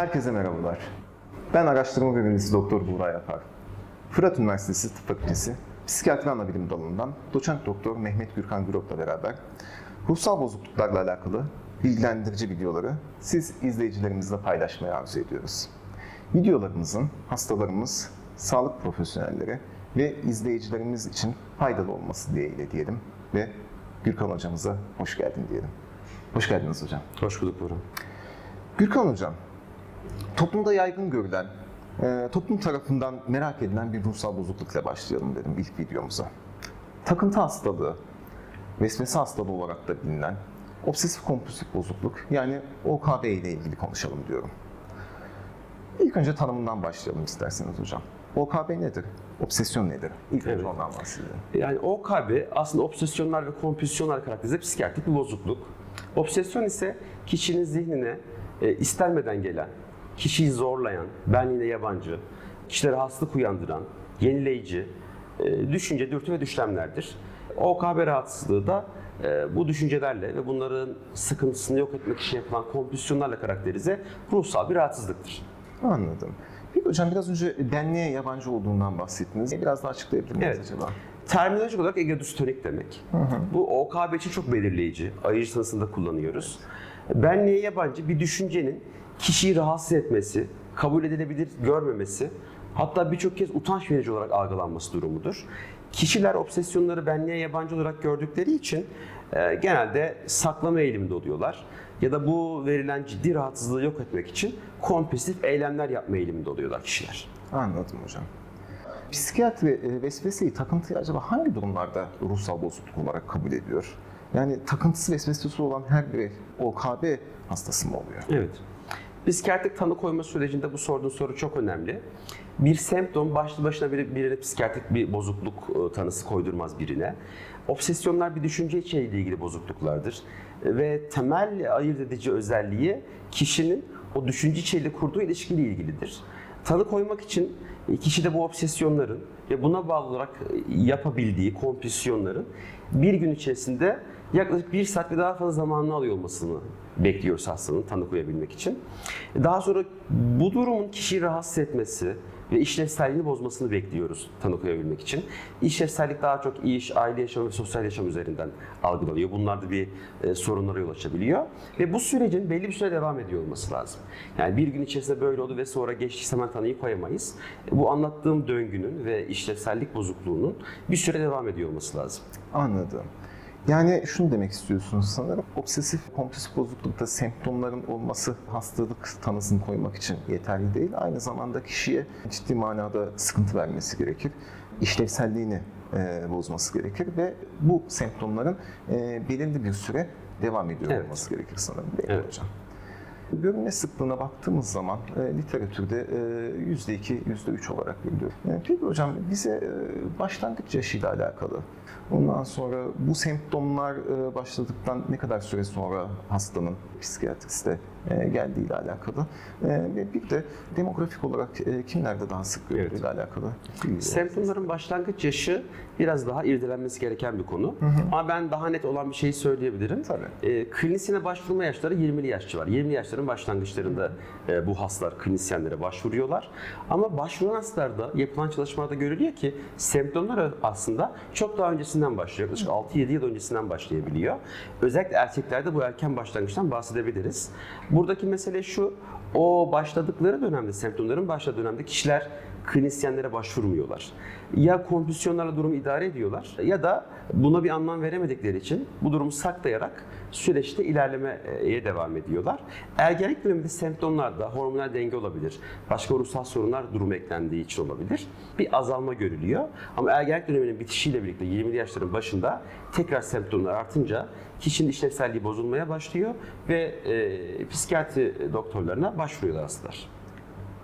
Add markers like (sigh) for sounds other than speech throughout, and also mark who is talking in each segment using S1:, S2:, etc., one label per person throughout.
S1: Herkese merhabalar. Ben araştırma görevlisi Doktor Buğra Yapar. Fırat Üniversitesi Tıp Fakültesi Psikiyatri Anabilim Dalı'ndan doçent doktor Mehmet Gürkan Gürok'la beraber ruhsal bozukluklarla alakalı bilgilendirici videoları siz izleyicilerimizle paylaşmayı arzu ediyoruz. Videolarımızın hastalarımız, sağlık profesyonelleri ve izleyicilerimiz için faydalı olması dileğiyle diyelim ve Gürkan hocamıza hoş geldin diyelim. Hoş geldiniz hocam.
S2: Hoş bulduk Burhan.
S1: Gürkan Hocam, toplumda yaygın görülen, e, toplum tarafından merak edilen bir ruhsal bozuklukla başlayalım dedim ilk videomuza. Takıntı hastalığı, vesvese hastalığı olarak da bilinen obsesif kompulsif bozukluk yani OKB ile ilgili konuşalım diyorum. İlk önce tanımından başlayalım isterseniz hocam. OKB nedir? Obsesyon nedir? İlk önce
S2: Evet.
S1: ondan bahsedelim.
S2: Yani OKB aslında obsesyonlar ve kompülsiyonlar karakterize psikiyatrik bir bozukluk. Obsesyon ise kişinin zihnine e, istenmeden gelen, kişiyi zorlayan, benliğine yabancı, kişilere hastalık uyandıran, yenileyici, e, düşünce, dürtü ve düşlemlerdir. OKB rahatsızlığı da e, bu düşüncelerle ve bunların sıkıntısını yok etmek için yapılan kompülsiyonlarla karakterize ruhsal bir rahatsızlıktır.
S1: Anladım. Peki hocam biraz önce benliğe yabancı olduğundan bahsettiniz. Biraz daha açıklayabilir miyiz
S2: Evet.
S1: acaba?
S2: Terminolojik olarak egodistonik demek. Bu OKB için çok belirleyici. Ayırıcı tanısında kullanıyoruz. Benliğe yabancı bir düşüncenin kişiyi rahatsız etmesi, kabul edilebilir görmemesi, hatta birçok kez utanç verici olarak algılanması durumudur. Kişiler obsesyonları benliğe yabancı olarak gördükleri için e, genelde saklama eğiliminde oluyorlar. Ya da bu verilen ciddi rahatsızlığı yok etmek için kompulsif eylemler yapma eğiliminde oluyorlar kişiler.
S1: Anladım hocam. Psikiyatri e, vesveseyi, takıntıyı acaba hangi durumlarda ruhsal bozukluk olarak kabul ediyor? Yani takıntısı vesvesesi olan her birey OKB hastası mı oluyor?
S2: Evet. Psikiyatrik tanı koyma sürecinde bu sorduğun soru çok önemli. Bir semptom başlı başına bir, birine psikiyatrik bir bozukluk e, tanısı koydurmaz birine. Obsesyonlar bir düşünce içeriğiyle ilgili bozukluklardır. E, Ve temel ayırt edici özelliği kişinin o düşünce içeriğiyle kurduğu ilişkiyle ilgilidir. Tanı koymak için e, kişide bu obsesyonların ve buna bağlı olarak yapabildiği kompülsiyonların bir gün içerisinde yaklaşık bir saat ve daha fazla zamanını alıyor olmasını bekliyoruz hastanın tanı koyabilmek için. Daha sonra bu durumun kişiyi rahatsız etmesi ve işlevselliğini bozmasını bekliyoruz tanı koyabilmek için. İşlevsellik daha çok iş, aile yaşamı ve sosyal yaşam üzerinden algılanıyor. Bunlar da bir e, sorunlara yol açabiliyor. Ve bu sürecin belli bir süre devam ediyor olması lazım. Yani bir gün içerisinde böyle oldu ve sonra geçtiyse hemen tanıyı koyamayız. Bu anlattığım döngünün ve işlevsellik bozukluğunun bir süre devam ediyor olması lazım.
S1: Anladım. Yani şunu demek istiyorsunuz sanırım. Obsesif kompulsif bozuklukta semptomların olması hastalık tanısını koymak için yeterli değil. Aynı zamanda kişiye ciddi manada sıkıntı vermesi gerekir. İşlevselliğini e, bozması gerekir ve bu semptomların e, belirli bir süre devam ediyor
S2: Evet.
S1: olması gerekir sanırım değil
S2: Evet.
S1: hocam? Görünme sıklığına baktığımız zaman e, literatürde e, yüzde iki, yüzde üç olarak görülüyor. E, peki hocam bize e, başlangıç yaşıyla alakalı, ondan sonra bu semptomlar e, başladıktan ne kadar süre sonra hastanın psikiyatriste e, geldiğiyle alakalı e, ve bir de demografik olarak e, kimlerde daha sık görüldüğüyle alakalı bilgi.
S2: Semptomların başlangıç yaşı biraz daha irdelenmesi gereken bir konu. Ama ben daha net olan bir şeyi söyleyebilirim.
S1: Tabii.
S2: E, klinisyene başvurma yaşları 20'li yaşçı var. 20'li yaşların başlangıçlarında e, bu hastalar klinisyenlere başvuruyorlar. Ama başvuran hastalarda yapılan çalışmalarda görülüyor ki semptomlar aslında çok daha öncesinden başlıyor. Yaklaşık 6-7 yıl öncesinden başlayabiliyor. Özellikle erkeklerde bu erken başlangıçtan bahsedebiliriz. Buradaki mesele şu, o başladıkları dönemde, semptomların başladığı dönemde kişiler klinisyenlere başvurmuyorlar. Ya kompülsiyonlarla durumu idare ediyorlar ya da buna bir anlam veremedikleri için bu durumu saklayarak süreçte ilerlemeye devam ediyorlar. Ergenlik döneminde semptomlarda hormonal denge olabilir. Başka ruhsal sorunlar durumu eklendiği için olabilir. Bir azalma görülüyor. Ama ergenlik döneminin bitişiyle birlikte 20'li yaşların başında tekrar semptomlar artınca kişinin işlevselliği bozulmaya başlıyor ve e, psikiyatri doktorlarına başvuruyorlar hastalar.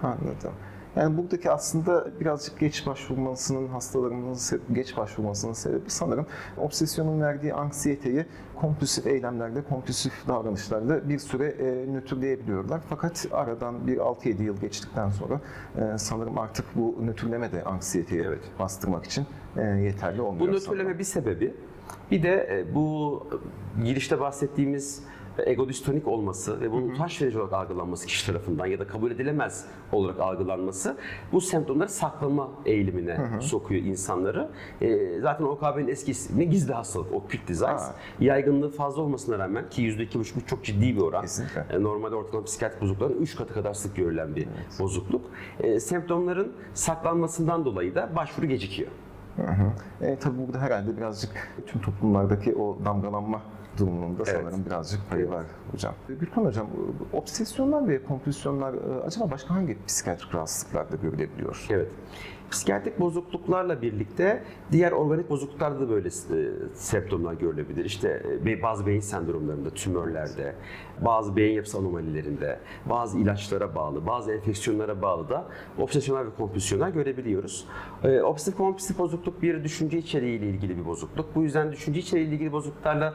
S1: Anladım. Yani buradaki aslında birazcık geç başvurmasının, hastalarımızın geç başvurmasının sebebi sanırım obsesyonun verdiği anksiyeteyi kompulsif eylemlerle, kompulsif davranışlarla bir süre e, nötrleyebiliyorlar. Fakat aradan bir 6-7 yıl geçtikten sonra e, sanırım artık bu nötrleme de anksiyeteyi
S2: Evet.
S1: bastırmak için e, yeterli olmuyor.
S2: Bu
S1: sanırım.
S2: nötrleme bir sebebi. Bir de e, bu girişte bahsettiğimiz ve egodistonik olması ve bunun utanç verici olarak algılanması kişi tarafından ya da kabul edilemez olarak algılanması bu semptomları saklama eğilimine sokuyor insanları. E, zaten OKB'nin eski ismi gizli hastalık, okült disease.
S1: Ha.
S2: Yaygınlığı fazla olmasına rağmen ki %2,5 bu çok ciddi bir oran.
S1: Kesinlikle.
S2: E, Normalde ortalama psikiyatrik bozuklukların 3 katı kadar sık görülen bir bozukluk. E, semptomların saklanmasından dolayı da başvuru gecikiyor.
S1: E, tabii burada herhalde birazcık tüm toplumlardaki o damgalanma durumunun da
S2: Evet.
S1: sanırım birazcık payı var hocam. Gülkan hocam, bu obsesyonlar ve kompulsiyonlar e, acaba başka hangi psikiyatrik rahatsızlıklarda görülebiliyor?
S2: Evet. Psikiyatrik bozukluklarla birlikte diğer organik bozukluklarda da böyle e, semptomlar görülebilir. İşte e, bazı beyin sendromlarında, tümörlerde, bazı beyin yapısı anomalilerinde, bazı ilaçlara bağlı, bazı enfeksiyonlara bağlı da obsesyonel ve kompulsiyonlar görebiliyoruz. E, obsesif kompulsif bozukluk bir düşünce içeriğiyle ilgili bir bozukluk. Bu yüzden düşünce içeriğiyle ilgili bozukluklarla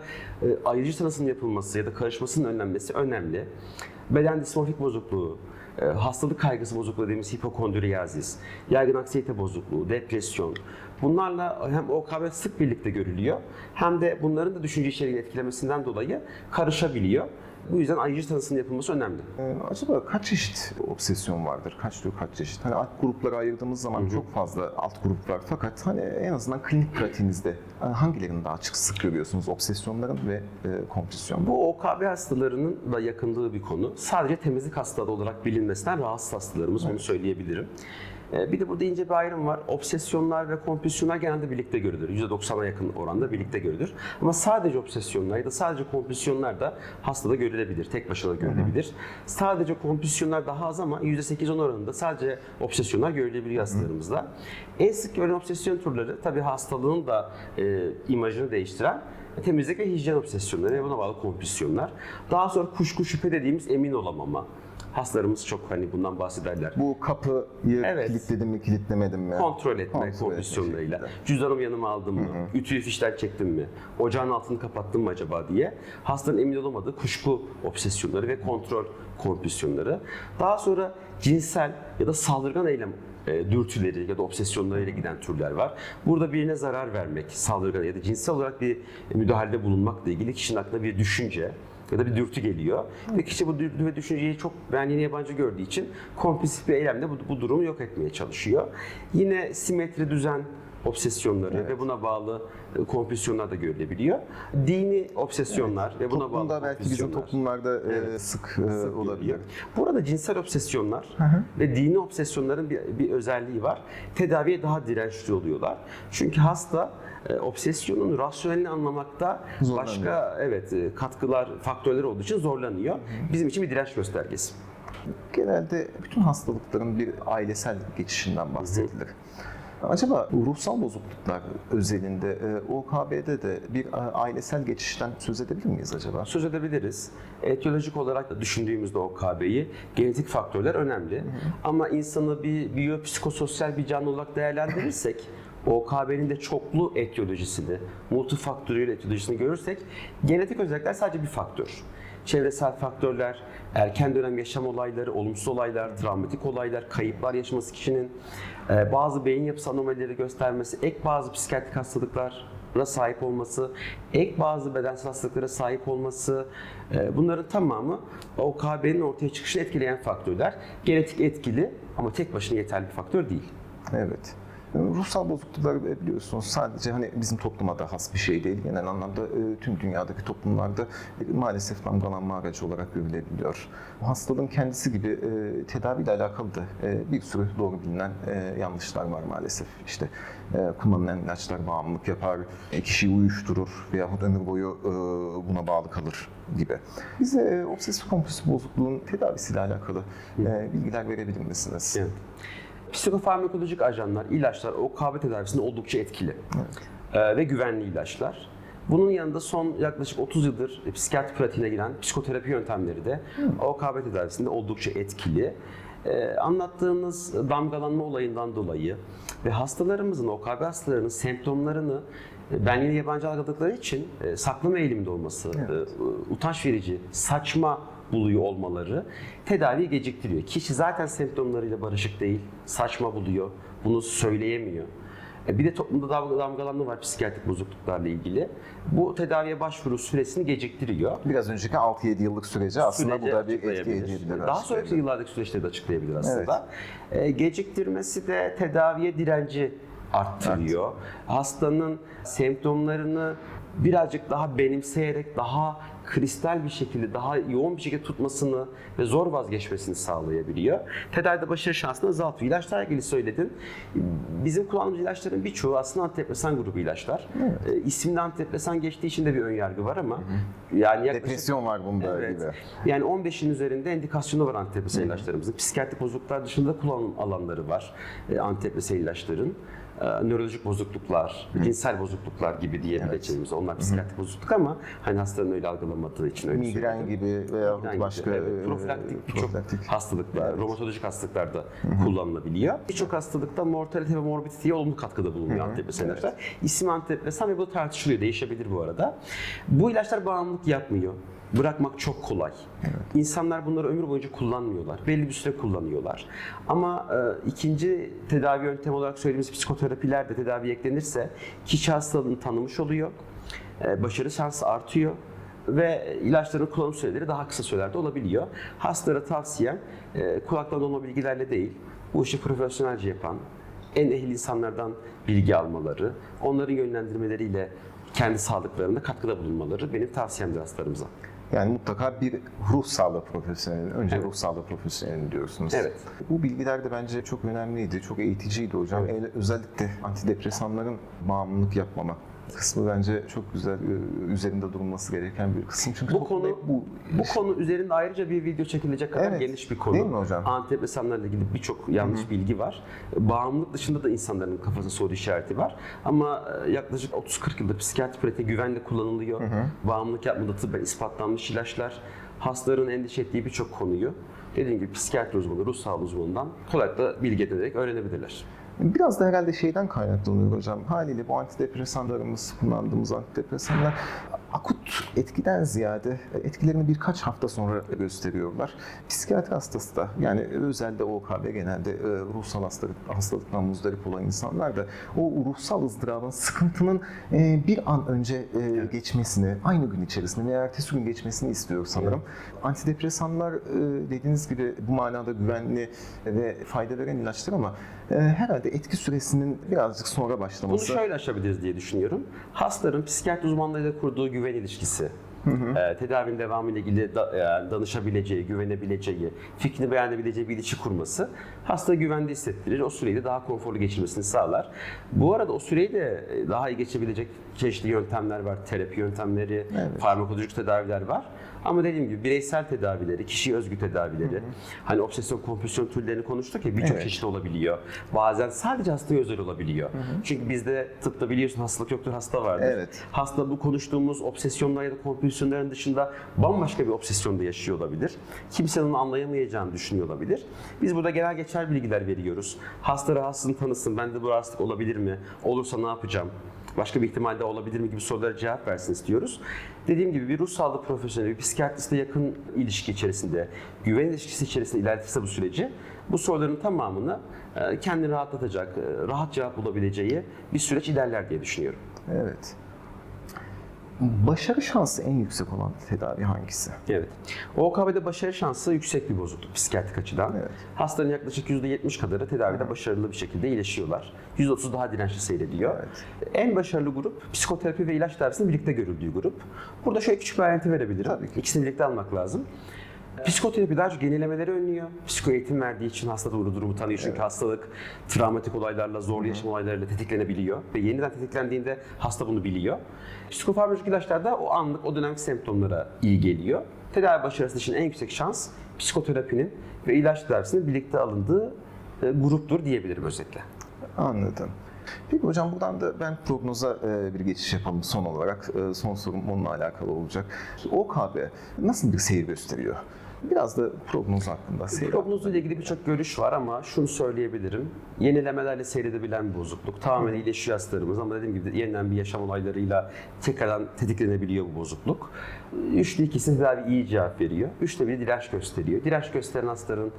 S2: ayrıcı tanısının yapılması ya da karışmasının önlenmesi önemli. Beden dismorfik bozukluğu, e, hastalık kaygısı bozukluğu dediğimiz hipokondriyazis, yaygın anksiyete bozukluğu, depresyon. Bunlarla hem OKB sık birlikte görülüyor hem de bunların da düşünce içeriğini etkilemesinden dolayı karışabiliyor. Bu yüzden ayrıcı tanısının yapılması önemli.
S1: E, acaba kaç çeşit obsesyon vardır? Kaç tür, kaç çeşit? Hani alt gruplara ayırdığımız zaman çok fazla alt grup var. Fakat hani en azından klinik pratiğinizde e, hangilerini daha açık sık görüyorsunuz? Obsesyonların ve e, kompulsiyonların.
S2: Bu OKB hastalarının da yakındığı bir konu. Sadece temizlik hastalığı olarak bilinmesinden rahatsız hastalarımız onu söyleyebilirim. Ee, Bir de burada ince bir ayrım var. Obsesyonlar ve kompulsiyonlar genelde birlikte görülür. %90'a yakın oranda birlikte görülür. Ama sadece obsesyonlar ya da sadece kompulsiyonlar da hastada görülebilir. Tek başına görülebilir. Sadece kompulsiyonlar daha az ama %8-10 oranında sadece obsesyonlar görülebiliyor hastalarımızda. En sık görülen obsesyon türleri tabii hastalığın da e, imajını değiştiren temizlik ve hijyen obsesyonları ve buna bağlı kompulsiyonlar. Daha sonra kuşku şüphe dediğimiz emin olamama. Hastalarımız çok hani bundan bahsederler.
S1: Bu kapıyı
S2: Evet.
S1: kilitledim mi, kilitlemedim mi?
S2: Kontrol etme
S1: Kontrol etme.
S2: Cüzdanımı yanıma aldım mı? Ütüyü fişten çektim mi? Ocağın altını kapattım mı acaba diye. Hastanın emin olamadığı kuşku obsesyonları ve kontrol kompulsiyonları. Daha sonra cinsel ya da saldırgan eylem e, dürtüleri ya da obsesyonlarıyla giden türler var. Burada birine zarar vermek, saldırgan ya da cinsel olarak bir müdahalede bulunmakla ilgili kişinin aklına bir düşünce ya da bir dürtü geliyor. Ve kişi bu dürtü ve düşünceyi çok benliğine yabancı gördüğü için kompulsif bir eylemle bu, bu durumu yok etmeye çalışıyor. Yine simetri düzen obsesyonları ve buna bağlı e, kompulsiyonlar da görülebiliyor. Dini obsesyonlar ve buna bağlı
S1: Toplumda belki bizim toplumlarda e, sık, e, olabilir.
S2: Görülüyor. Burada cinsel obsesyonlar ve dini obsesyonların bir, bir özelliği var. Tedaviye daha dirençli oluyorlar. Çünkü hasta e, obsesyonun rasyonelini anlamakta
S1: Zorlanıyor.
S2: başka evet e, katkılar, faktörler olduğu için zorlanıyor. Bizim için bir direnç göstergesi.
S1: Genelde bütün hastalıkların bir ailesel geçişinden bahsedilir. Acaba ruhsal bozukluklar özelinde e, OKB'de de bir e, ailesel geçişten söz edebilir miyiz acaba?
S2: Söz edebiliriz. Etiyolojik olarak da düşündüğümüzde o KB'yi genetik faktörler önemli. Ama insanı bir biyopsikososyal bir canlı olarak değerlendirirsek (laughs) OKB'nin de çoklu etiyolojisini, multifaktöriyel etiyolojisini görürsek genetik özellikler sadece bir faktör. Çevresel faktörler, erken dönem yaşam olayları, olumsuz olaylar, travmatik olaylar, kayıplar yaşaması kişinin, e, bazı beyin yapısı anomalileri göstermesi, ek bazı psikiyatrik hastalıklara sahip olması, ek bazı bedensel hastalıklara sahip olması, e, bunların tamamı OKB'nin ortaya çıkışını etkileyen faktörler. Genetik etkili ama tek başına yeterli bir faktör değil.
S1: Evet. Ruhsal bozukluklar biliyorsunuz sadece hani bizim topluma da has bir şey değil. Genel anlamda e, tüm dünyadaki toplumlarda e, maalesef damgalanma aracı olarak görülebiliyor. Bu hastalığın kendisi gibi e, tedaviyle alakalı da bir sürü doğru bilinen yanlışlar var maalesef. İşte kullanılan ilaçlar bağımlılık yapar, kişiyi uyuşturur veyahut ömür boyu buna bağlı kalır gibi. Bize obsesif kompulsif bozukluğun tedavisiyle alakalı bilgiler verebilir misiniz?
S2: Evet. Psikofarmakolojik ajanlar, ilaçlar OKB tedavisinde oldukça etkili Ee, ve güvenli ilaçlar. Bunun yanında son yaklaşık 30 yıldır psikiyatri pratiğine giren psikoterapi yöntemleri de OKB tedavisinde oldukça etkili. Ee, anlattığınız damgalanma olayından dolayı ve hastalarımızın, OKB hastalarının semptomlarını e, benliğine yabancı algıladıkları için e, saklama eğiliminde olması, e, utanç verici, saçma buluyor olmaları tedaviyi geciktiriyor. Kişi zaten semptomlarıyla barışık değil, saçma buluyor, bunu söyleyemiyor. E, Bir de toplumda damga- damgalanma var psikiyatrik bozukluklarla ilgili. Bu tedaviye başvuru süresini geciktiriyor.
S1: Biraz önceki 6-7 yıllık sürece aslında bu da bir etki edebilir.
S2: Daha sonraki yıllardaki süreçleri de açıklayabilir aslında. E, geciktirmesi de tedaviye direnci arttırıyor. Hastanın semptomlarını birazcık daha benimseyerek daha kristal bir şekilde, daha yoğun bir şekilde tutmasını ve zor vazgeçmesini sağlayabiliyor. Tedavide başarı şansını azaltıyor. İlaçlarla ilgili söyledin. Bizim kullandığımız ilaçların birçoğu aslında antidepresan grubu ilaçlar. E, isimde antidepresan geçtiği için de bir önyargı var ama yani yaklaşık
S1: Depresyon var bunda
S2: Evet.
S1: gibi.
S2: Yani 15'in üzerinde indikasyonu var antidepresan ilaçlarımızın. Psikiyatrik bozukluklar dışında kullanım alanları var e, antidepresan ilaçların. E, nörolojik bozukluklar, cinsel bozukluklar gibi diyebileceğimiz. Onlar psikiyatrik bozukluk ama hani hastanın öyle algılamadığı için öyle
S1: Migren
S2: söyledim.
S1: gibi veya
S2: Migren
S1: başka
S2: gibi, evet.
S1: e,
S2: profilaktik birçok hastalıklar, romatolojik hastalıklarda kullanılabiliyor. Birçok hastalıkta mortalite ve morbiditeye olumlu katkıda bulunuyor antidepresan ilaçlar. İsim antidepresan ve bu tartışılıyor, değişebilir bu arada. Bu ilaçlar bağımlılık yapmıyor. Bırakmak çok kolay. İnsanlar bunları ömür boyunca kullanmıyorlar. Belli bir süre kullanıyorlar. Ama e, ikinci tedavi yöntemi olarak söylediğimiz psikoterapiler de tedaviye eklenirse kişi hastalığını tanımış oluyor. E, başarı şansı artıyor ve ilaçların kullanım süreleri daha kısa sürelerde olabiliyor. Hastalara tavsiyem e, kulaktan dolma bilgilerle değil, bu işi profesyonelce yapan, en ehil insanlardan bilgi almaları, onların yönlendirmeleriyle kendi sağlıklarında katkıda bulunmaları benim tavsiyemdir hastalarımıza.
S1: Yani mutlaka bir ruh sağlığı profesyoneli, önce
S2: Evet.
S1: ruh sağlığı profesyoneli diyorsunuz.
S2: Evet.
S1: Bu bilgiler de bence çok önemliydi, çok eğiticiydi hocam. Öyle- Özellikle antidepresanların bağımlılık yapmama kısmı bence çok güzel, e, üzerinde durulması gereken bir kısım. Çünkü
S2: Bu konu
S1: bu,
S2: bu konu üzerinde ayrıca bir video çekilecek kadar
S1: Evet.
S2: geniş bir konu.
S1: Değil mi hocam?
S2: Antidepresanlarla ilgili birçok yanlış bilgi var. Bağımlılık dışında da insanların kafasında soru işareti var. Ama e, yaklaşık 30-40 yıldır psikiyatri pratiği güvenle kullanılıyor. Bağımlılık yapmadığı tıbben ispatlanmış ilaçlar. Hastaların endişe ettiği birçok konuyu dediğim gibi psikiyatri uzmanı, ruh sağlığı uzmanından kolaylıkla bilgi edinerek öğrenebilirler.
S1: Biraz da herhalde şeyden kaynaklanıyor hocam. Haliyle bu antidepresanlarımız, kullandığımız antidepresanlar akut etkiden ziyade etkilerini birkaç hafta sonra gösteriyorlar. Psikiyatri hastası da yani özelde OKB genelde e, ruhsal hastalık, hastalıktan muzdarip olan insanlar da o ruhsal ızdırabın, sıkıntının e, bir an önce e, geçmesini, aynı gün içerisinde veya ertesi gün geçmesini istiyor sanırım. Antidepresanlar e, dediğiniz gibi bu manada güvenli ve fayda veren ilaçlar ama e, herhalde etki süresinin birazcık sonra
S2: Bunu
S1: başlaması.
S2: şöyle aşabiliriz diye düşünüyorum. Hastaların psikiyatri uzmanlarıyla kurduğu güven ilişkisi, e, tedavinin devamı ile ilgili da- yani danışabileceği, güvenebileceği, fikrini beğenebileceği bir ilişki kurması hasta güvende hissettirir. O süreyi de daha konforlu geçirmesini sağlar. Bu arada o süreyi de e, daha iyi geçebilecek çeşitli yöntemler var. Terapi yöntemleri, farmakolojik tedaviler var. Ama dediğim gibi bireysel tedavileri, kişiye özgü tedavileri, hani obsesyon kompulsiyon türlerini konuştuk ya birçok
S1: Evet.
S2: çeşit olabiliyor. Bazen sadece hastaya özel olabiliyor. Çünkü bizde tıpta biliyorsun hastalık yoktur hasta vardır.
S1: Evet.
S2: Hasta bu konuştuğumuz obsesyonlar ya da kompulsiyonların dışında bambaşka bir obsesyonda yaşıyor olabilir. Kimsenin onu anlayamayacağını düşünüyor olabilir. Biz burada genel geçer bilgiler veriyoruz. Hasta rahatsızlığını tanısın. Bende bu rahatsızlık olabilir mi? Olursa ne yapacağım? Başka bir ihtimalde olabilir mi gibi sorulara cevap versin istiyoruz. Dediğim gibi bir ruh sağlığı profesyoneli, bir psikiyatristle yakın ilişki içerisinde, güven ilişkisi içerisinde ilerletirse bu süreci, bu soruların tamamını e, kendini rahatlatacak, e, rahat cevap bulabileceği bir süreç ilerler diye düşünüyorum.
S1: Evet. Başarı şansı en yüksek olan tedavi hangisi?
S2: Evet. OKB'de başarı şansı yüksek bir bozukluk psikiyatrik açıdan.
S1: Evet.
S2: Hastanın yaklaşık %70 kadarı tedavide başarılı bir şekilde iyileşiyorlar. %30 daha dirençli seyrediyor. En başarılı grup psikoterapi ve ilaç tedavisinin birlikte görüldüğü grup. Burada şöyle küçük bir ayrıntı verebilirim.
S1: Tabii ki.
S2: İkisini birlikte almak lazım. Psikoterapi daha çok yenilemeleri önlüyor. Psiko eğitim verdiği için hasta doğru durumu tanıyor. Çünkü hastalık travmatik olaylarla, zorlu yaşam olaylarıyla tetiklenebiliyor. Ve yeniden tetiklendiğinde hasta bunu biliyor. Psikofarmakolojik ilaçlar da o anlık, o dönemki semptomlara iyi geliyor. Tedavi başarısı için en yüksek şans psikoterapinin ve ilaç tedavisinin birlikte alındığı e, gruptur diyebilirim özetle.
S1: Anladım. Peki hocam buradan da ben prognoza e, bir geçiş yapalım son olarak. E, son sorum onunla alakalı olacak. OKB nasıl bir seyir gösteriyor? Biraz da prognoz hakkında seyir.
S2: İlgili birçok görüş var ama şunu söyleyebilirim. Yenilemelerle seyredebilen bir bozukluk. Tamamen iyileşiyor hastalarımız ama dediğim gibi yeniden bir yaşam olaylarıyla tekrardan tetiklenebiliyor bu bozukluk. Üçlü ikisi tedavi iyi cevap veriyor. Üçte biri direnç gösteriyor. Direnç gösteren hastaların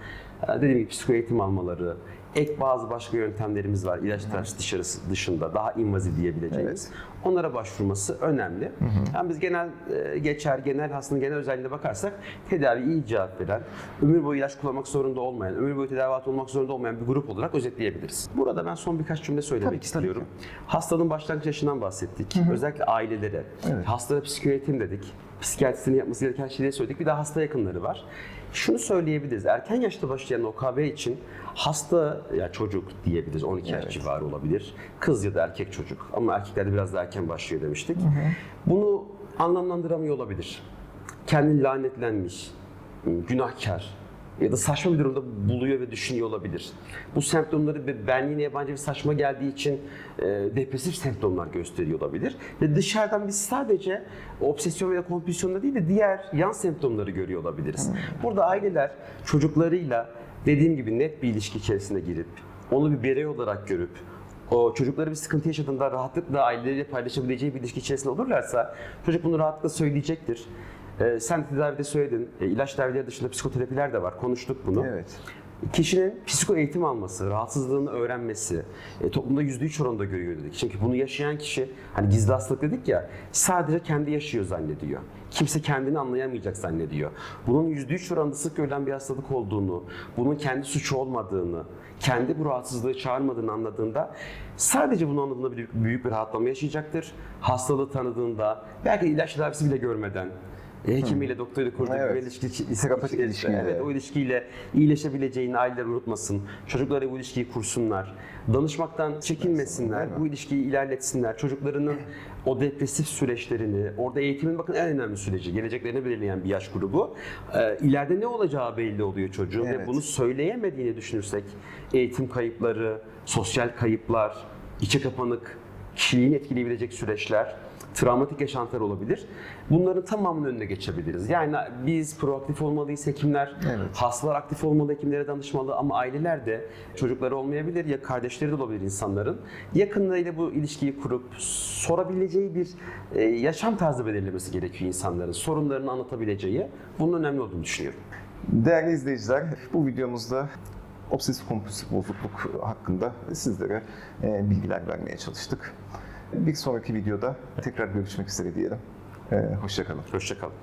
S2: e, dediğim gibi psiko eğitim almaları, ek bazı başka yöntemlerimiz var. İlaç terapi dışarısı dışında daha invaziv diyebileceğimiz. Onlara başvurması önemli. Yani biz genel e, geçer, genel hastanın genel özelliğine bakarsak tedavi iyi cevap veren, ömür boyu ilaç kullanmak zorunda olmayan, ömür boyu tedavi olmak zorunda olmayan bir grup olarak özetleyebiliriz. Burada ben son birkaç cümle söylemek
S1: Tabii, tabii
S2: istiyorum. Hastanın başlangıç yaşından bahsettik. Özellikle ailelere.
S1: Evet.
S2: Hastalara psikoyönetim dedik. Psikiyatristin yapması gereken şeyleri söyledik. Bir de hasta yakınları var. Şunu söyleyebiliriz. Erken yaşta başlayan OKB için hasta ya çocuk diyebiliriz. 12 yaş
S1: Evet.
S2: civarı olabilir. Kız ya da erkek çocuk. Ama erkeklerde biraz daha erken başlıyor demiştik. Bunu anlamlandıramıyor olabilir. Kendini lanetlenmiş, günahkar ya da saçma bir durumda buluyor ve düşünüyor olabilir. Bu semptomları benliğine yabancı bir saçma geldiği için e, depresif semptomlar gösteriyor olabilir. Ve dışarıdan biz sadece obsesyon veya kompulsiyonda değil de diğer yan semptomları görüyor olabiliriz. Burada aileler çocuklarıyla dediğim gibi net bir ilişki içerisine girip onu bir birey olarak görüp o çocukları bir sıkıntı yaşadığında rahatlıkla aileleriyle paylaşabileceği bir ilişki içerisinde olurlarsa çocuk bunu rahatlıkla söyleyecektir. Ee, sen tedavide söyledin, e, ilaç tedavileri dışında psikoterapiler de var, konuştuk bunu.
S1: Evet.
S2: Kişinin psiko eğitim alması, rahatsızlığını öğrenmesi, e, toplumda %3 oranında görüyor dedik. Çünkü bunu yaşayan kişi, hani gizli hastalık dedik ya, sadece kendi yaşıyor zannediyor. Kimse kendini anlayamayacak zannediyor. Bunun %3 oranında sık görülen bir hastalık olduğunu, bunun kendi suçu olmadığını, kendi bu rahatsızlığı çağırmadığını anladığında sadece bunu anladığında büyük bir rahatlama yaşayacaktır. Hastalığı tanıdığında, belki ilaç tedavisi bile görmeden, e, hekimiyle, doktoruyla kurduğu
S1: Evet.
S2: bir ilişki,
S1: Terapetik ilişkiyle.
S2: Evet, o ilişkiyle iyileşebileceğini aileler unutmasın. Çocuklara bu ilişkiyi kursunlar. Danışmaktan çekinmesinler. Bu ilişkiyi ilerletsinler. Çocuklarının (laughs) o depresif süreçlerini, orada eğitimin bakın en önemli süreci, geleceklerini belirleyen bir yaş grubu. Ee, ileride ne olacağı belli oluyor çocuğun ve
S1: Evet.
S2: bunu söyleyemediğini düşünürsek eğitim kayıpları, sosyal kayıplar, içe kapanık, kişiliğini etkileyebilecek süreçler, travmatik yaşantılar olabilir. Bunların tamamının önüne geçebiliriz. Yani biz proaktif olmalıyız hekimler,
S1: Evet.
S2: hastalar aktif olmalı, hekimlere danışmalı ama aileler de çocukları olmayabilir ya kardeşleri de olabilir insanların. Yakınlarıyla bu ilişkiyi kurup sorabileceği bir e, yaşam tarzı belirlemesi gerekiyor insanların. Sorunlarını anlatabileceği. Bunun önemli olduğunu düşünüyorum.
S1: Değerli izleyiciler, bu videomuzda obsesif kompulsif bozukluk hakkında sizlere e, bilgiler vermeye çalıştık. Bir sonraki videoda tekrar görüşmek üzere diyelim. E, Hoşçakalın.
S2: Hoşçakalın.